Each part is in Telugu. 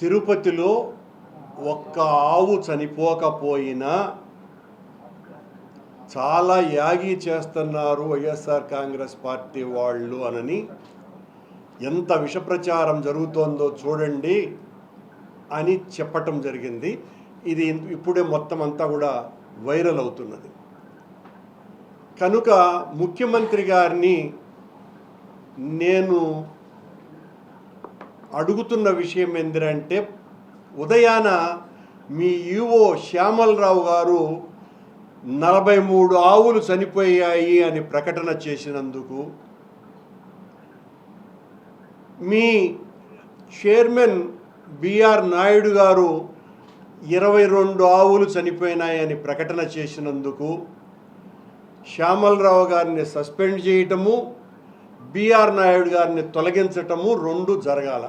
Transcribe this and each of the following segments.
తిరుపతిలో ఒక్క ఆవు చనిపోకపోయినా చాలా యాగి చేస్తున్నారు వైఎస్ఆర్ కాంగ్రెస్ పార్టీ వాళ్ళు అనని ఎంత విషప్రచారం జరుగుతోందో చూడండి అని చెప్పటం జరిగింది. ఇది ఇప్పుడే మొత్తం అంతా కూడా వైరల్ అవుతున్నది. కనుక ముఖ్యమంత్రి గారిని నేను అడుగుతున్న విషయం ఏంటంటే ఉదయాన మీ ఈవో శ్యామలరావు గారు నలభై మూడు ఆవులు చనిపోయాయి అని ప్రకటన చేసినందుకు మీ చైర్మన్ బిఆర్ నాయుడు గారు ఇరవై రెండు ఆవులు చనిపోయినాయని ప్రకటన చేసినందుకు శ్యామలరావు గారిని సస్పెండ్ చేయటము బీఆర్ నాయుడు గారిని తొలగించటము రెండు జరగాల.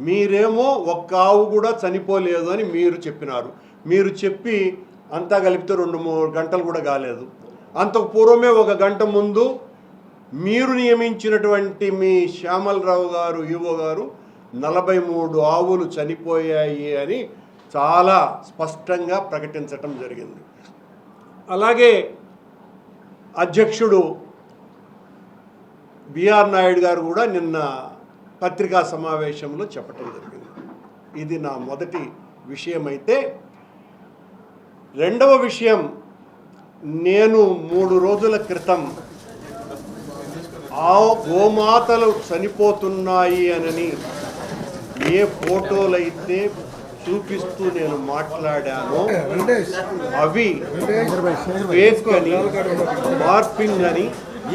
మీరేమో ఒక్క ఆవు కూడా చనిపోలేదు అని మీరు చెప్పినారు. మీరు చెప్పి అంతా కలిపితే రెండు మూడు గంటలు కూడా కాలేదు. అంతకు పూర్వమే ఒక గంట ముందు మీరు నియమించినటువంటి మీ శ్యామలరావు గారు ఈవో గారు నలభై మూడు ఆవులు చనిపోయాయి అని చాలా స్పష్టంగా ప్రకటించటం జరిగింది. అలాగే అధ్యక్షుడు బిఆర్ నాయుడు గారు కూడా నిన్న పత్రికా సమావేశంలో చెప్పటం జరిగింది. ఇది నా మొదటి విషయం అయితే రెండవ విషయం నేను మూడు రోజుల క్రితం ఆ గోమాతలు చనిపోతున్నాయి అనని ఏ ఫోటోలైతే చూపిస్తూ నేను మాట్లాడానో అవి ఫేక్ అని మార్పింగ్ అని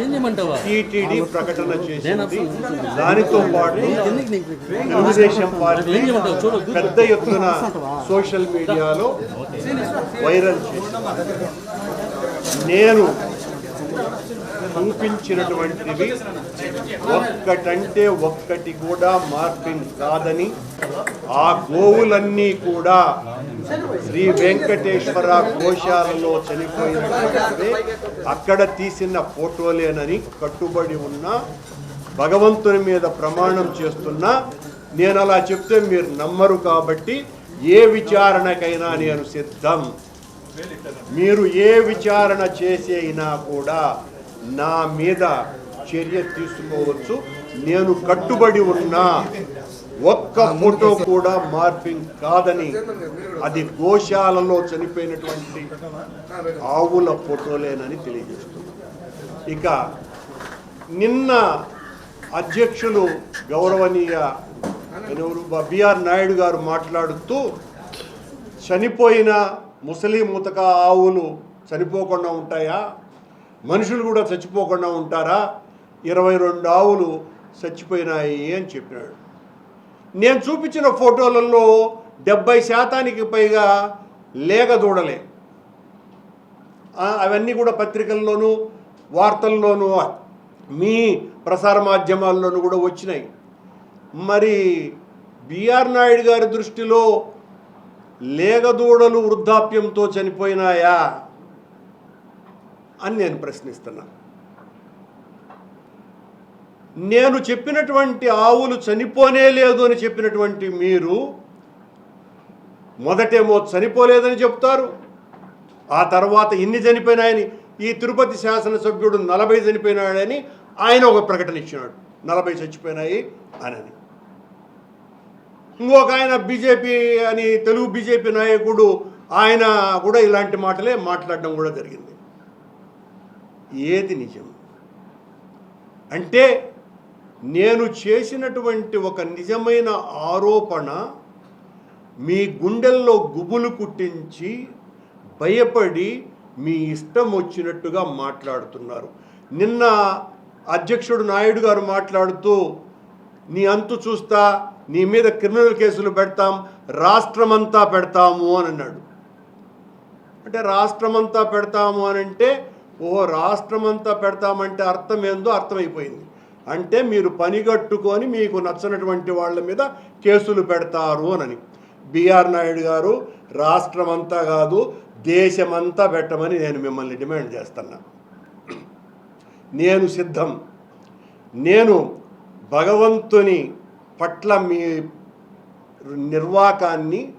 ఏం చేయమంటావా? టీటీడీ ప్రకటన చేసింది. దానితో పాటు తెలుగుదేశం పార్టీ పెద్ద ఎత్తున సోషల్ మీడియాలో వైరల్ చేసింది. నేను చూపించినటువంటివి ఒక్కటంటే ఒక్కటి కూడా మార్పింగ్ కాదని ఆ గోవులన్నీ కూడా శ్రీ వెంకటేశ్వర కోశాలలో చనిపోయినటువంటివే అక్కడ తీసిన ఫోటోలేనని కట్టుబడి ఉన్న భగవంతుని మీద ప్రమాణం చేస్తున్నా నేను అలా చెప్తే మీరు నమ్మరు కాబట్టి ఏ విచారణకైనా నేను సిద్ధం. మీరు ఏ విచారణ చేసేయినా కూడా నా మీద చర్య తీసుకోవచ్చు. నేను కట్టుబడి ఉన్నా. ఒక్క ఫోటో కూడా మార్పింగ్ కాదని అది గోశాలలో చనిపోయినటువంటి ఆవుల ఫోటోలేనని తెలియజేస్తున్నాను. ఇక నిన్న అధ్యక్షులు గౌరవనీయ బిఆర్ నాయుడు గారు మాట్లాడుతూ చనిపోయిన ముసలి ముతక ఆవులు చనిపోకుండా ఉంటాయా? మనుషులు కూడా చచ్చిపోకుండా ఉంటారా? ఇరవై రెండు ఆవులు చచ్చిపోయినాయి అని చెప్పినాడు. నేను చూపించిన ఫోటోలలో డెబ్బై శాతానికి పైగా లేగ దూడలే. అవన్నీ కూడా పత్రికల్లోనూ వార్తల్లోనూ మీ ప్రసార మాధ్యమాల్లోనూ కూడా వచ్చినాయి. మరి బిఆర్ నాయుడు గారి దృష్టిలో లేగదూడలు వృద్ధాప్యంతో చనిపోయినాయా? అని నేను ప్రశ్నిస్తున్నా. నేను చెప్పినటువంటి ఆవులు చనిపోనే లేదు అని చెప్పినటువంటి మీరు మొదటేమో చనిపోలేదని చెప్తారు. ఆ తర్వాత ఇన్ని చనిపోయినాయని ఈ తిరుపతి శాసనసభ్యుడు నలభై చనిపోయినాడని ఆయన ఒక ప్రకటన ఇచ్చినాడు. నలభై చచ్చిపోయినాయి అనని ఇంకొక ఆయన బీజేపీ అని తెలుగు బీజేపీ నాయకుడు ఆయన కూడా ఇలాంటి మాటలే మాట్లాడడం కూడా జరిగింది. ఏది నిజం? అంటే నేను చేసినటువంటి ఒక నిజమైన ఆరోపణ మీ గుండెల్లో గుబులు కుట్టించి భయపడి మీ ఇష్టం వచ్చినట్టుగా మాట్లాడుతున్నారు. నిన్న అధ్యక్షుడు నాయుడు గారు మాట్లాడుతూ నీ అంతు చూస్తా నీ మీద క్రిమినల్ కేసులు పెడతాం రాష్ట్రమంతా పెడతాము అని అన్నాడు. అంటే రాష్ట్రమంతా పెడతాము అని అంటే ఓ రాష్ట్రమంతా పెడతామంటే అర్థం ఏందో అర్థమైపోయింది. అంటే మీరు పనిగట్టుకొని మీకు నచ్చనటువంటి వాళ్ళ మీద కేసులు పెడతారు అని బీఆర్ నాయుడు గారు రాష్ట్రమంతా కాదు దేశమంతా పెట్టమని నేను మిమ్మల్ని డిమాండ్ చేస్తున్నా. నేను సిద్ధం. నేను భగవంతుని పట్ల మీ నిర్వాకాన్ని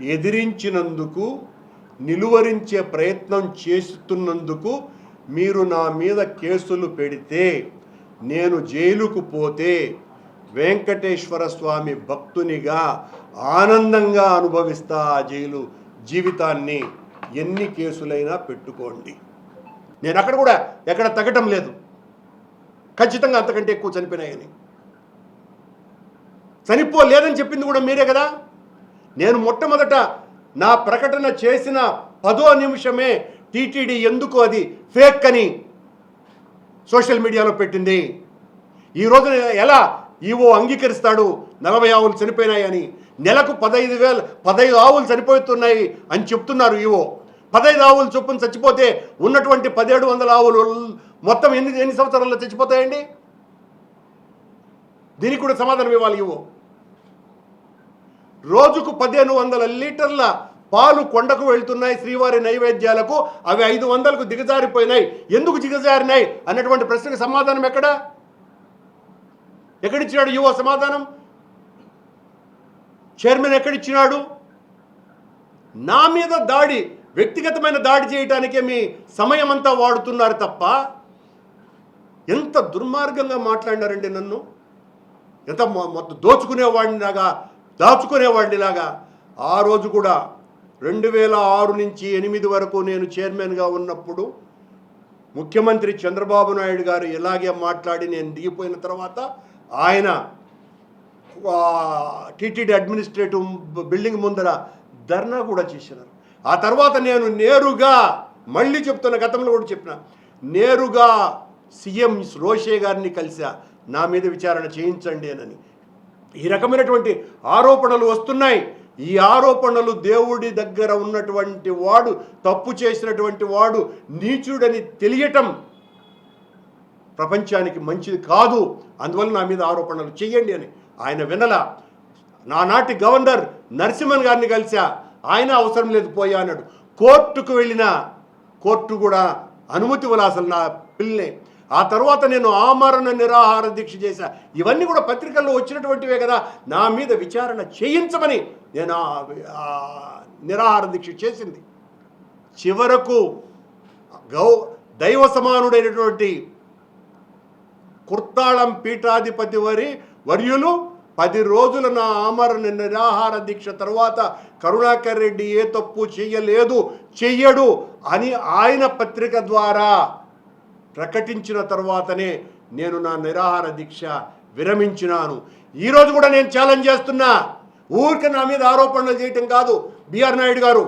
ఎదిరించినందుకు నిలువరించే ప్రయత్నం చేస్తున్నందుకు మీరు నా మీద కేసులు పెడితే నేను జైలుకు పోతే వెంకటేశ్వర స్వామి భక్తునిగా ఆనందంగా అనుభవిస్తా ఆ జైలు జీవితాన్ని. ఎన్ని కేసులైనా పెట్టుకోండి. నేను అక్కడ కూడా ఎక్కడ తగ్గటం లేదు. ఖచ్చితంగా అంతకంటే ఎక్కువ చనిపోయినాయని. చనిపోలేదని చెప్పింది కూడా మీరే కదా? నేను మొట్టమొదట నా ప్రకటన చేసిన పదో నిమిషమే టీటీడీ ఎందుకు అది ఫేక్ అని సోషల్ మీడియాలో పెట్టింది. ఈ రోజున ఎలా ఈవో అంగీకరిస్తాడు? నలభై ఆవులు చనిపోయినాయని నెలకు పదహైదు వేలు పదహైదు ఆవులు చనిపోతున్నాయి అని చెప్తున్నారు ఈవో. పదహైదు ఆవులు చొప్పున చచ్చిపోతే ఉన్నటువంటి పదిహేడు వందల ఆవులు మొత్తం ఎన్ని ఎన్ని సంవత్సరాల్లో చచ్చిపోతాయండి? దీనికి కూడా సమాధానం ఇవ్వాలి ఈవో. రోజుకు పదిహేను వందల లీటర్ల పాలు కొండకు వెళ్తున్నాయి శ్రీవారి నైవేద్యాలకు. అవి ఐదు వందలకు దిగజారిపోయినాయి. ఎందుకు దిగజారినాయి? అన్నటువంటి ప్రశ్నకు సమాధానం ఎక్కడ? ఎక్కడిచ్చినాడు యువ సమాధానం? చైర్మన్ ఎక్కడిచ్చినాడు? నా మీద దాడి వ్యక్తిగతమైన దాడి చేయటానికే మీ సమయం అంతా వాడుతున్నారు తప్ప ఎంత దుర్మార్గంగా మాట్లాడినారండి నన్ను? ఎంత మొ- మొత్తం దాచుకునేవాడినిలాగా. ఆ రోజు కూడా రెండు వేల ఆరు నుంచి ఎనిమిది వరకు నేను చైర్మన్గా ఉన్నప్పుడు ముఖ్యమంత్రి చంద్రబాబు నాయుడు గారు ఇలాగే మాట్లాడి నేను దిగిపోయిన తర్వాత ఆయన టీటీడీ అడ్మినిస్ట్రేటివ్ బిల్డింగ్ ముందర ధర్నా కూడా చేసినారు ఆ తర్వాత నేను నేరుగా మళ్ళీ చెప్తున్న గతంలో కూడా చెప్పిన నేరుగా సీఎం రోషే గారిని కలిసా నా మీద విచారణ చేయించండి అని. ఈ రకమైనటువంటి ఆరోపణలు వస్తున్నాయి. ఈ ఆరోపణలు దేవుడి దగ్గర ఉన్నటువంటి వాడు తప్పు చేసినటువంటి వాడు నీచుడని తెలియటం ప్రపంచానికి మంచిది కాదు. అందువల్ల నా మీద ఆరోపణలు చెయ్యండి అని ఆయన వినలా. నానాటి గవర్నర్ నరసింహన్ గారిని కలిసా ఆయన అవసరం లేదు పోయా అన్నాడు. కోర్టుకు వెళ్ళిన కోర్టు కూడా అనుమతి ఇవ్వలే అసలు నా పిల్లని? ఆ తర్వాత నేను ఆమరణ నిరాహార దీక్ష చేశా. ఇవన్నీ కూడా పత్రికల్లో వచ్చినటువంటివే కదా. నా మీద విచారణ చేయించమని నేను ఆ- నిరాహార దీక్ష చేసింది. చివరకు గౌ దైవ సమానుడైనటువంటి కుర్తాళం పీఠాధిపతి వరి వర్యులు పది రోజుల నా ఆమరణ నిరాహార దీక్ష తర్వాత కరుణాకర్ రెడ్డి ఏ తప్పు చెయ్యలేదు చెయ్యడు అని ఆయన పత్రిక ద్వారా ప్రకటించిన తర్వాతనే నేను నా నిరాహార దీక్ష విరమించినాను. ఈరోజు కూడా నేను ఛాలెంజ్ చేస్తున్నా. ఊరికే నా మీద ఆరోపణలు చేయటం కాదు బిఆర్ నాయుడు గారు.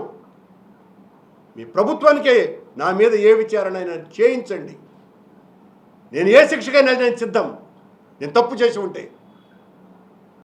మీ ప్రభుత్వానికే నా మీద ఏ విచారణ అయినా చేయించండి. నేను ఏ శిక్షకైనా నేను సిద్ధం. నేను తప్పు చేసి ఉంటే